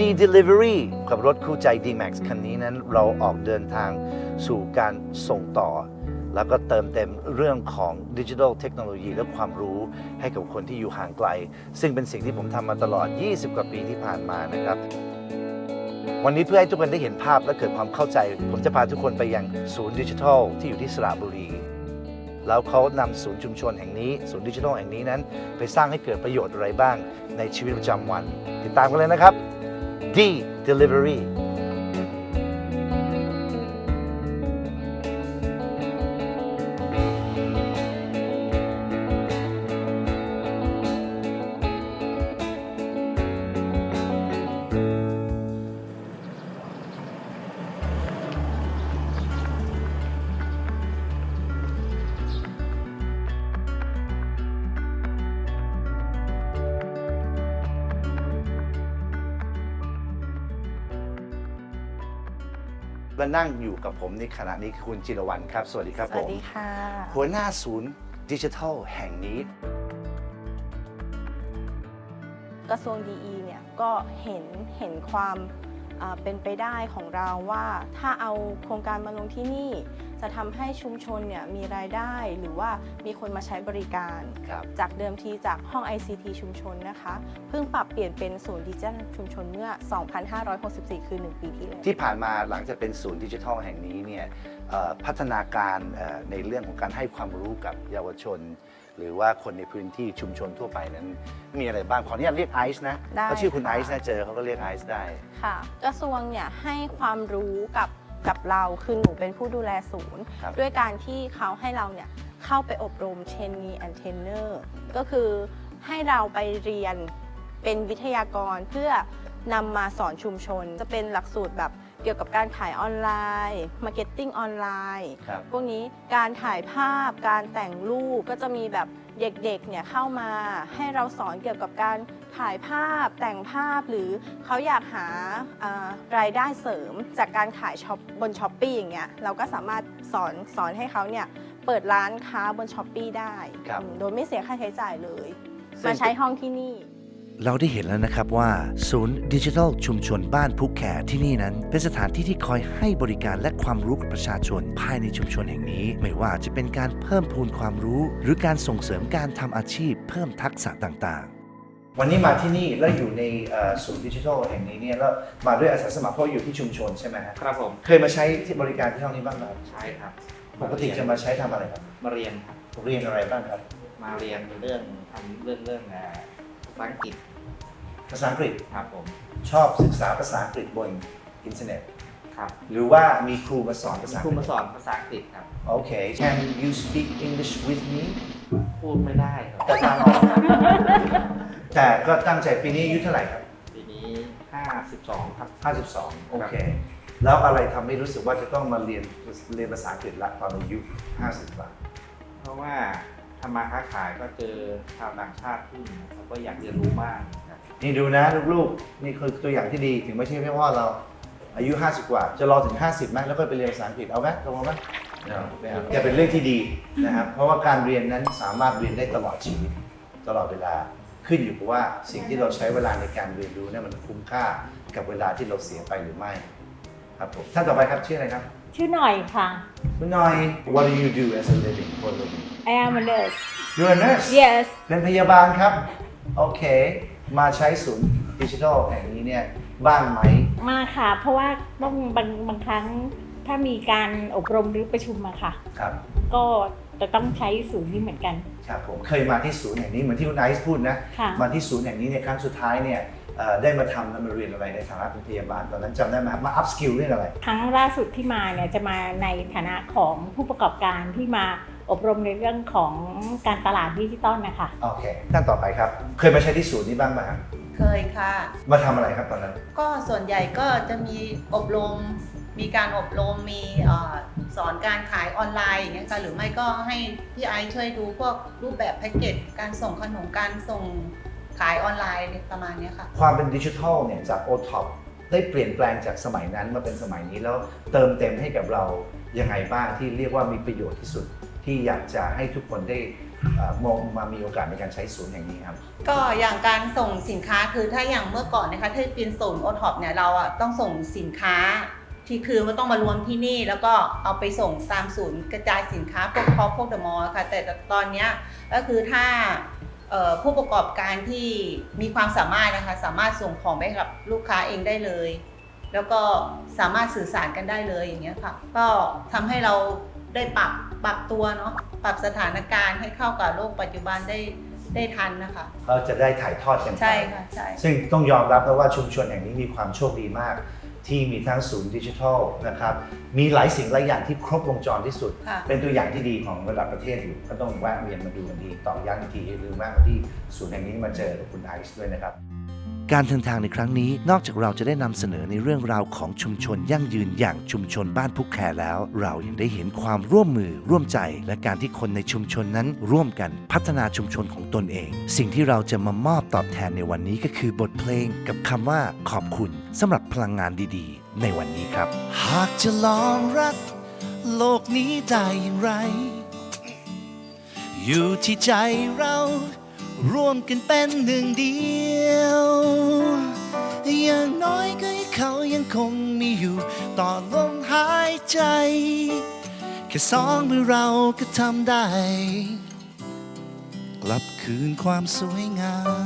D Delivery กับรถคู่ใจ D-Max คันนี้นั้นเราออกเดินทางสู่การส่งต่อ แล้วก็เติมเต็มเรื่องของดิจิทัลเทคโนโลยีและความรู้ให้กับคนที่อยู่ห่างไกล ซึ่งเป็นสิ่งที่ผมทำมาตลอด 20 กว่าปีที่ผ่านมานะครับวันนี้เพื่อให้ทุกคนได้เห็นภาพและเกิดความเข้าใจ ผมจะพาทุกคนไปยังศูนย์ดิจิทัลที่อยู่ที่สระบุรี แล้วเขานำศูนย์ชุมชนแห่งนี้ ศูนย์ดิจิทัลแห่งนี้นั้น ไปสร้างให้เกิดประโยชน์อะไรบ้างในชีวิตประจำวัน ติดตามกันเลยนะครับ D Delivery และนั่งอยู่กับผมในขณะนี้คือคุณจิรวรรณครับ สวัสดีครับสผวัสมดีค่ะ หัวหน้าศูนย์ดิจิทัลแห่งนี้ กระทรวงดีเนี่ยก็เห็นเห็นความอ่าเป็นไปได้ของเราว่าถ้าเอาโครงการมาลงที่นี่ จะทำให้ชุมชนเนี่ยมีรายได้หรือว่ามีคนมาใช้บริการครับจากเดิมทีจากห้อง ICT ชุมชนนะคะ เพิ่งปรับเปลี่ยนเป็นศูนย์ดิจิทัลชุมชนเมื่อ 2564 คือ 1 ปีที่แล้วที่ผ่านมาหลังจากเป็นศูนย์ดิจิทัลแห่งนี้เนี่ยเอ่อพัฒนาการเอ่อในเรื่องของการให้ความรู้กับเยาวชน หรือว่าคนในพื้นที่ชุมชนทั่วไปนั้นมีอะไรบ้างขออนุญาตเรียกไอซ์นะได้เขาชื่อคุณไอค่ะซ์นะเจอเขาก็เรียกไอซ์ได้ค่ะกระทรวงเนี่ยให้ความรู้กับ กับเราคือหนูเป็นผู้ดูแลศูนย์ ครับ ด้วยการที่เขาให้เราเนี่ยเข้าไปอบรม trainee and trainer ก็คือให้เราไปเรียนเป็นวิทยากรเพื่อนำมาสอนชุมชน จะเป็นหลักสูตรแบบเกี่ยวกับการขายออนไลน์มาร์เก็ตติ้งออนไลน์ครับ พวกนี้การถ่ายภาพการแต่งรูปก็จะมีแบบเด็กๆเนี่ยเข้ามาให้เราสอนเกี่ยวกับการถ่ายภาพแต่งภาพหรือเขาอยากหาอ่ารายได้เสริมจากการขายช็อปบนช้อปปีอย่างเงี้ยเราก็สามารถสอนสอนให้เขาเนี่ยเปิดร้านค้าบนช้อปปีได้ครับอืมโดยไม่เสียค่าใช้จ่ายเลยซึ่งมาใช้ห้องที่นี่ เราได้เห็นแล้วนะครับว่า ศูนย์ดิจิทัลชุมชนบ้านพุกแขที่นี่นั้น เป็นสถานที่ที่คอยให้บริการและความรู้กับประชาชนภายในชุมชนแห่งนี้ ไม่ว่าจะเป็นการเพิ่มพูนความรู้ หรือการส่งเสริมการทำอาชีพ เพิ่มทักษะต่างๆ วันนี้มาที่นี่แล้วอยู่ในเอ่อศูนย์ดิจิทัลแห่งนี้เนี่ยแล้วมาด้วยอาสาสมัครเพราะอยู่ที่ชุมชนใช่ไหมฮะครับผมเคยมาใช้ที่บริการที่ห้องนี้บ้างไหมใช่ครับปกติจะมาใช้ทำอะไรครับมาเรียนครับเรียนอะไรบ้างครับ มาเรียนเรื่องทำเรื่องเรื่องเอ่อภา ษาอังกฤษภาษาอังกฤษครับผมชอบศึกษาภาษาอังกฤษบนอินเทอร์เน็ตครับหรือว่ามีครูมาสอนภาษาอังครูกฤษมาสอนภาษาอังกฤษครับ โอเค Can you speak English with me พูดไม่ได้ครับแต่ฟังออกแต่ก็ตั้งใจปีนี้อายุเท่าไหร่ครับ ปีนี้ 52 ครับ 52 โอเค แล้วอะไรทำให้รู้สึกว่าจะต้องมาเรียนเรียนภาษาอังกฤษละตอนอายุ 50กว่าเพราะว่า ทำมาค้าขายก็เจอชาวต่างชาติขึ้นเราก็อยากเรียนรู้มากครับนี่ดูนะลูกๆ นี่คือตัวอย่างที่ดีถึงไม่ใช่แค่พ่อเรา อายุ 50 กว่า จะรอถึง 50ไหมแล้วก็ไปเรียนภาษาอังกฤษเอาไหมตรงไหมไม่เอาจะเป็นเรื่องที่ดีนะครับ เพราะว่าการเรียนนั้นสามารถเรียนได้ตลอดชีวิตตลอดเวลาขึ้นอยู่กับว่าสิ่งที่เราใช้เวลาในการเรียนรู้เนี่ยมันคุ้มค่ากับเวลาที่เราเสียไปหรือไม่ครับผมท่านต่อไปครับชื่ออะไรครับ ชื่อหน่อยค่ะคุณหน่อย What do you do as a living for a living I am a nurse You're a nurse yes เป็นพยาบาลครับ โอเค มาใช้ศูนย์ดิจิทัลแห่งนี้เนี่ยบ้างไหม มาค่ะ เพราะว่าต้องบางบางครั้งถ้ามีการอบรมหรือประชุมอะค่ะ ครับ ก็จะต้องใช้ศูนย์นี้เหมือนกัน ครับผมเคยมาที่ศูนย์แห่งนี้เหมือนที่คุณไอซ์พูดนะ ค่ะ มาที่ศูนย์แห่งนี้ในยครั้งสุดท้ายเนี่ยเอ่อได้มาทำและมาเรียนอะไรในฐานะเป็นพยาบาลตอนนั้นจำได้ไหมครับมาอัพสกิลเรื่องอะไร ครั้งล่าสุดที่มาเนี่ยจะมาในฐานะของผู้ประกอบการที่มา อบรมในเรื่องของการตลาดดิจิตอลนะคะ โอเคท่านต่อไปครับ เคยมาใช้ที่ศูนย์นี้บ้างไหมครับเคยค่ะ มาทำอะไรครับตอนนั้น ก็ส่วนใหญ่ก็จะมีอบรม มีการอบรม มีเอ่อสอนการขายออนไลน์อย่างเงี้ยค่ะ หรือไม่ก็ให้พี่ไอซ์ช่วยดูพวกรูปแบบแพ็กเกจ การส่งขนม การส่งขายออนไลน์ประมาณเนี้ยค่ะ ความเป็นดิจิทัลเนี่ยจาก o t o p ได้เปลี่ยนแปลงจากสมัยนั้นมาเป็นสมัยนี้แล้วเติมเต็มให้กับเรายังไงบ้างที่เรียกว่ามีประโยชน์ที่สุด ที่อยากจะให้ทุกคนได้มองมามีโอกาสในการใช้ศูนย์แห่งนี้ครับก็อย่างการส่งสินค้าคือถ้าอย่างเมื่อก่อนนะคะถ้าเป็นศูนย์โอท็อปเนี่ยเราอะต้องส่งสินค้าที่คือมันต้องมารวมที่นี่แล้วก็เอาไปส่งตามศูนย์กระจายสินค้าพวกคอพวกเดอะมอลล์ค่ะแต่ตอนนี้ก็คือถ้าผู้ประกอบการที่มีความสามารถนะคะสามารถส่งของไปกับลูกค้าเองได้เลย แล้วก็สามารถสื่อสารกันได้เลยอย่างเงี้ยค่ะก็ทำให้เรา ได้ปรับปรับตัวเนาะปรับสถานการณ์ให้เข้ากับโลกปัจจุบันได้ได้ทันนะคะ เราจะได้ถ่ายทอดกันไปใช่ค่ะใช่ ซึ่งต้องยอมรับนะว่าชุมชนแห่งนี้มีความโชคดีมาก ที่มีทั้งศูนย์ดิจิทัลนะครับ มีหลายสิ่งหลายอย่างที่ครบวงจรที่สุด ค่ะ เป็นตัวอย่างที่ดีของระดับประเทศอยู่ ก็ต้องแวะเวียนมาดูกันทีต่อย้ำอีกทีหรือแวะมาที่ศูนย์แห่งนี้มาเจอกับคุณไอซ์ด้วยนะครับ การเดินทางในครั้งนี้ นอกจากเราจะได้นำเสนอในเรื่องราวของชุมชนยั่งยืนอย่างชุมชนบ้านพุกแคแล้ว เรายังได้เห็นความร่วมมือร่วมใจ และการที่คนในชุมชนนั้นร่วมกันพัฒนาชุมชนของตนเอง สิ่งที่เราจะมามอบตอบแทนในวันนี้ก็คือบทเพลงกับคำว่าขอบคุณสำหรับพลังงานดีๆ ในวันนี้ครับ หากจะลองรัก โลกนี้ได้อย่างไร อยู่ที่ใจเรา ร่วมกันเป็นหนึ่งเดียว อย่างน้อยก็ให้เขายังคงมีอยู่ต่อลมหายใจ แค่สองมือเราก็ทำได้ กลับคืนความสวยงาม